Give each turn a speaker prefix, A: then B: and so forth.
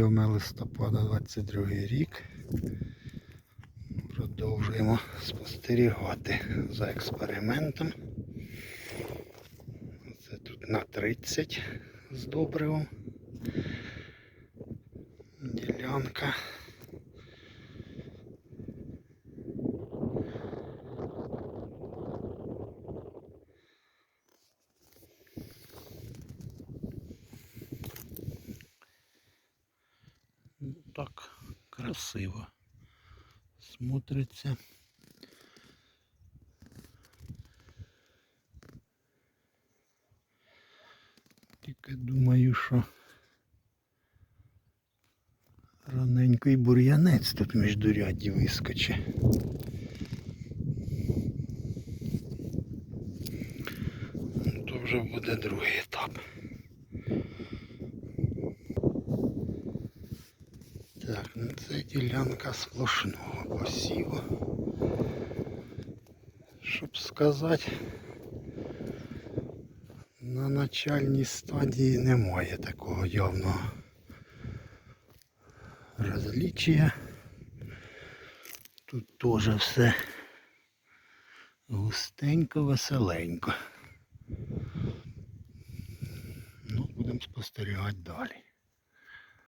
A: 7 листопада 22 рік. Продовжуємо спостерігати за експериментом. Це тут на 30 з добривом. Ділянка. Так красиво смотриться. Тільки думаю, що раненький бур'янець тут між дуряді вискоче. То вже буде другий Так, ну це ділянка сплошного посіву. Щоб сказати, на начальній стадії немає такого явного розлічення. Тут теж все густенько, веселенько. Ну, будемо спостерігати далі.